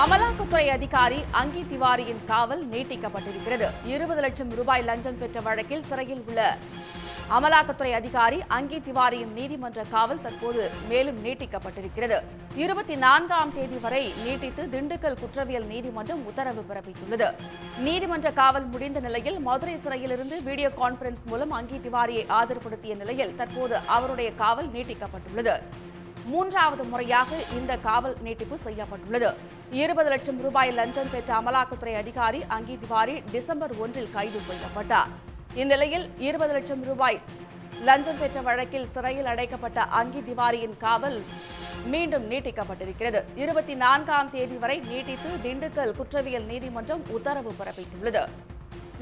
அமலாக்கத்துறை அதிகாரி அங்கி திவாரியின் காவல் நீட்டிக்கப்பட்டிருக்கிறது. இருபது லட்சம் ரூபாய் லஞ்சம் பெற்ற வழக்கில் சிறையில் உள்ள அமலாக்கத்துறை அதிகாரி அங்கி திவாரியின் நீதிமன்ற காவல் தற்போது மேலும் நீட்டிக்கப்பட்டிருக்கிறது. இருபத்தி நான்காம் தேதி வரை நீட்டித்து திண்டுக்கல் குற்றவியல் நீதிமன்றம் உத்தரவு பிறப்பித்துள்ளது. நீதிமன்ற காவல் முடிந்த நிலையில் மதுரை சிறையிலிருந்து வீடியோ கான்பரன்ஸ் மூலம் அங்கி திவாரியை ஆஜர்படுத்திய நிலையில் தற்போது அவருடைய காவல் நீட்டிக்கப்பட்டுள்ளது. மூன்றாவது முறையாக இந்த காவல் நீட்டிப்பு செய்யப்பட்டுள்ளது. இருபது லட்சம் ரூபாய் லஞ்சம் பெற்ற அமலாக்கத்துறை அதிகாரி அங்கி திவாரி டிசம்பர் ஒன்றில் கைது செய்யப்பட்டார். இந்நிலையில் இருபது லட்சம் ரூபாய் லஞ்சம் பெற்ற வழக்கில் சிறையில் அடைக்கப்பட்ட அங்கி திவாரியின் காவல் மீண்டும் நீட்டிக்கப்பட்டிருக்கிறது. இருபத்தி நான்காம் தேதி வரை நீட்டித்து திண்டுக்கல் குற்றவியல் நீதிமன்றம் உத்தரவு பிறப்பித்துள்ளது.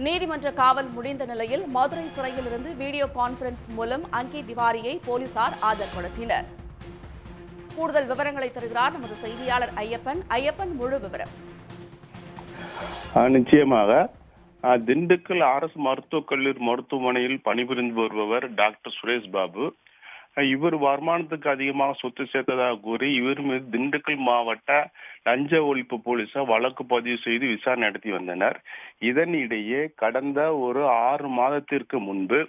நீதிமன்ற காவல் முடிந்த நிலையில் மதுரை சிறையிலிருந்து வீடியோ கான்பரன்ஸ் மூலம் அங்கி திவாரியை போலீசார் ஆஜர்படுத்தினர். கூடுதல் விவரங்களை தருகிறார் நமது செய்தியாளர் ஐயப்பன். ஐயப்பன் முழு விவரம். நிச்சயமாக. திண்டுக்கல் அரசு மருத்துவக் கல்லூரி மருத்துவமனையில் பணிபுரிந்து வருபவர் டாக்டர் சுரேஷ் பாபு. இவர் வருமானத்துக்கு அதிகமாக சொத்து சேர்த்ததாக கூறி இவர் மீது திண்டுக்கல் மாவட்ட லஞ்ச ஒழிப்பு போலீசார் வழக்கு பதிவு செய்து விசாரணை நடத்தி வந்தனர். இதனிடையே கடந்த ஒரு ஆறு மாதத்திற்கு முன்பு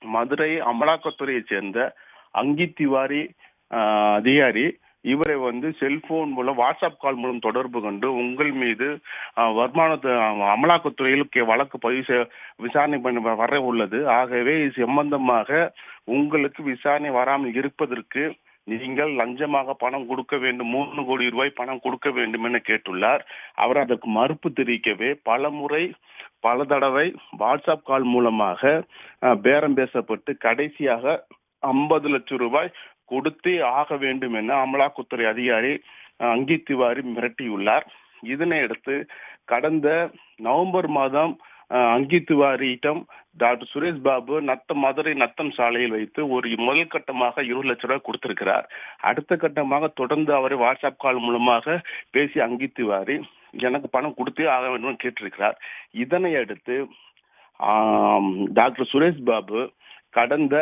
மதுரை அமலாக்கத்துறையைச் சேர்ந்த அங்கி திவாரி அதிகாரி இவரை வந்து செல்போன் மூலம் வாட்ஸ்அப் கால் மூலம் தொடர்பு கொண்டு உங்கள் மீது வருமானத்து அமலாக்கத்துறையில் வழக்கு பதிவு விசாரணை பண்ண வர உள்ளது. ஆகவே இது சம்பந்தமாக உங்களுக்கு விசாரணை வராமல் இருப்பதற்கு நீங்கள் லஞ்சமாக பணம் கொடுக்க வேண்டும் மூணு கோடி ரூபாய் பணம் கொடுக்க வேண்டும் என கேட்டுள்ளார். அவர் அதற்கு மறுப்பு தெரிவிக்கவே பல முறை பல தடவை வாட்ஸ்அப் கால் மூலமாக பேரம் பேசப்பட்டு கடைசியாக ஐம்பது லட்சம் ரூபாய் கொடுத்தே ஆக வேண்டும் என அமலாக்கத்துறை அதிகாரி அஹ், அங்கி திவாரி மிரட்டியுள்ளார். இதனையடுத்து கடந்த நவம்பர் மாதம் அஹ், அங்கி திவாரியிடம் டாக்டர் சுரேஷ் பாபு நத்த மதுரை நத்தம் சாலையில் வைத்து ஒரு முதல் கட்டமாக இருபது லட்சம் ரூபாய் கொடுத்திருக்கிறார். அடுத்த கட்டமாக தொடர்ந்து அவரை வாட்ஸ்அப் கால் மூலமாக பேசி அங்கி திவாரி எனக்கு பணம் கொடுத்தே ஆக வேண்டும் கேட்டிருக்கிறார். இதனை அடுத்து டாக்டர் சுரேஷ் பாபு கடந்த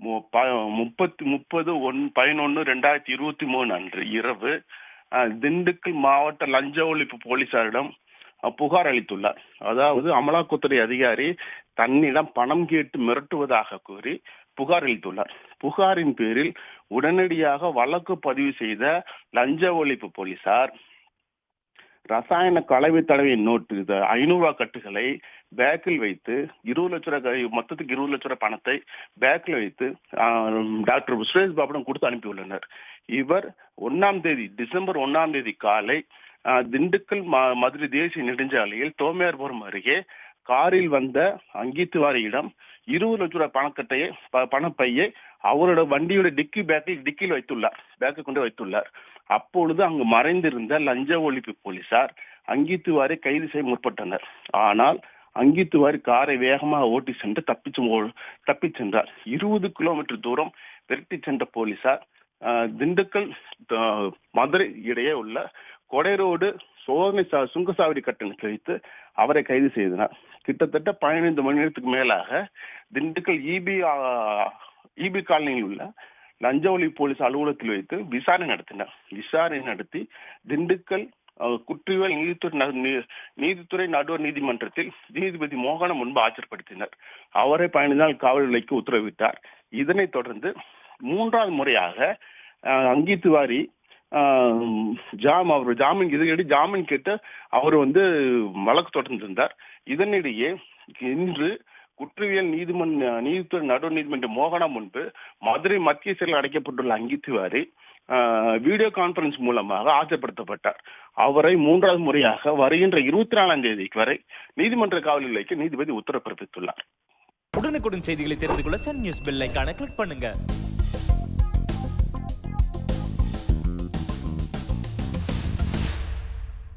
முப்பத்தி முப்பது ஒன் பதினொன்று ரெண்டாயிரத்தி இருபத்தி மூணு அன்று இரவு திண்டுக்கல் மாவட்ட லஞ்ச ஒழிப்பு போலீசாரிடம் புகார் அளித்துள்ளார். அதாவது அமலாக்கத்துறை அதிகாரி தன்னிடம் பணம் கேட்டு மிரட்டுவதாக கூறி புகார் அளித்துள்ளார். புகாரின் பேரில் உடனடியாக வழக்கு பதிவு செய்த லஞ்ச ஒழிப்பு போலீசார் ரசாயன கலவை தடவை நோட்டு இது ஐநூறு கட்டுகளை பேக்கில் வைத்து இருபது லட்ச ரூபாய் மொத்தத்துக்கு இருபது லட்ச ரூபாய் பணத்தை பேக்கில் வைத்து ஆஹ், டாக்டர் சுரேஷ் பாபுடன் கொடுத்து அனுப்பியுள்ளனர். இவர் ஒன்னாம் தேதி டிசம்பர் ஒன்னாம் தேதி காலை திண்டுக்கல் மதுரை தேசிய நெடுஞ்சாலையில் தோமையார்புரம் அருகே காரில் வந்த அங்கீத்துவாரியிடம் இருபது லட்ச ரூபாய் பணக்கட்டையை பணப்பையை அவரோட வண்டியோட டிக்கி பேக்கில் டிக்கியில் வைத்துள்ளார். பேக்கை கொண்டு வைத்துள்ளார். அப்பொழுது அங்கு மறைந்திருந்த லஞ்ச ஒழிப்பு போலீசார் அங்கித்துவாரை கைது செய்ய முற்பட்டனர். ஆனால் அங்கித்துவாரி காரை வேகமாக ஓட்டி சென்று தப்பிச்சு தப்பி தப்பிச் சென்றார். இருபது கிலோமீட்டர் தூரம் விரட்டி சென்ற போலீசார் திண்டுக்கல் மதுரை இடையே உள்ள கொடைரோடு சோதனை சா- சுங்கசாவடி கட்டணம் வைத்து அவரை கைது செய்தனர். கிட்டத்தட்ட பதினைந்து மணி நேரத்துக்கு மேலாக திண்டுக்கல் இபி இபி காலனியில் உள்ள லஞ்ச ஒளி போலீஸ் அலுவலகத்தில் வைத்து விசாரணை நடத்தினர். விசாரணை நடத்தி திண்டுக்கல் குற்றவியல் நீதித்துறை நீதித்துறை நடுவர் நீதிமன்றத்தில் நீதிபதி மோகனம் முன்பு ஆஜர்படுத்தினர். அவரை பதினைந்து நாள் காவல் நிலைக்கு உத்தரவிட்டார். இதனைத் தொடர்ந்து மூன்றாவது முறையாக அங்கி திவாரி ஜாம் அவர் ஜாமீன் இதனிடையே ஜாமீன் கேட்டு அவர் வந்து வழக்கு தொடர்ந்திருந்தார் இதனிடையே இன்று குற்றவியல் நீதிமன்ற நீதித்துறை நடுவர் நீதிமன்ற மோகனா முன்பு மதுரை மத்திய சிறையில் அடைக்கப்பட்டுள்ள அங்கித்திவாரி ஆஹ், வீடியோ கான்பரன்ஸ் மூலமாக ஆஜர்படுத்தப்பட்டார். அவரை மூன்றாவது முறையாக வருகின்ற இருபத்தி நாலாம் தேதி வரை நீதிமன்ற காவலில் வைக்க நீதிபதி உத்தரவு பிறப்பித்துள்ளார். உடனுக்குடன் செய்திகளை தெரிந்து கொள்ள சன் நியூஸ் பெல் கிளிக் பண்ணுங்க.